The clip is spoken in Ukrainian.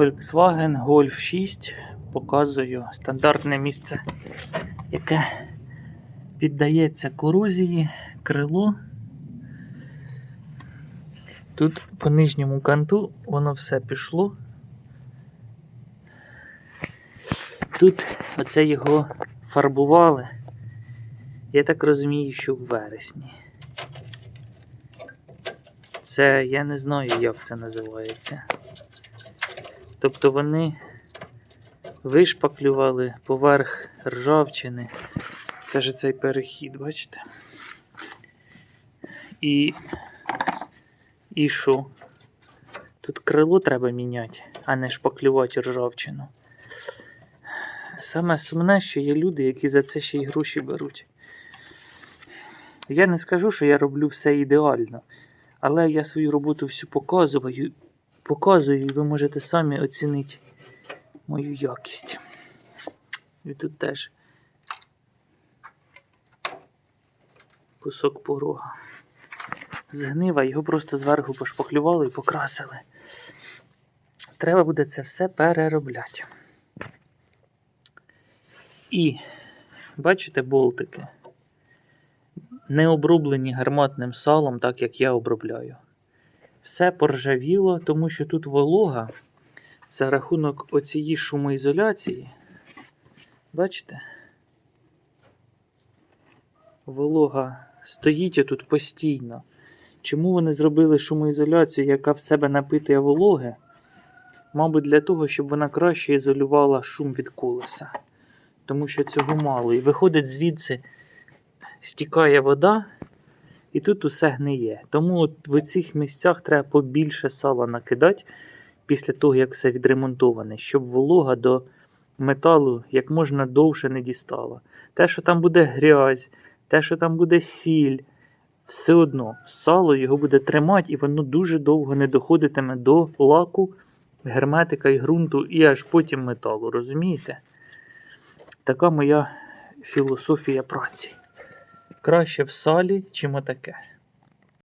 Volkswagen Golf 6 показую стандартне місце, яке піддається корозії, крило. Тут по нижньому канту воно все пішло. Тут оце його фарбували. Я так розумію, що в вересні. Це я не знаю, як це називається. Тобто вони вишпаклювали поверх ржавчини. Це ж цей перехід, бачите? І. І що? Тут крило треба міняти, а не шпаклювати ржавчину. Саме сумне, що є люди, які за це ще й гроші беруть. Я не скажу, що я роблю все ідеально, але я свою роботу всю показую, показую, і ви можете самі оцінити мою якість. І тут теж кусок порога. Згнива, його просто зверху пошпаклювали і покрасили. Треба буде це все переробляти. І бачите болтики? Не оброблені гарматним салом, так як я обробляю. Все поржавіло, тому що тут волога за рахунок оцієї шумоізоляції. Бачите? Волога стоїть тут постійно. Чому вони зробили шумоізоляцію, яка в себе напитує вологи? Мабуть, для того, щоб вона краще ізолювала шум від колеса. Тому що цього мало. І виходить звідси, стікає вода, і тут усе гниє. Тому от в цих місцях треба побільше сала накидати після того, як все відремонтоване, щоб волога до металу як можна довше не дістала. Те, що там буде грязь, те, що там буде сіль, все одно сало його буде тримати, і воно дуже довго не доходитиме до лаку, герметика і ґрунту, і аж потім металу. Розумієте? Така моя філософія праці. Краще в салі, чим отаке.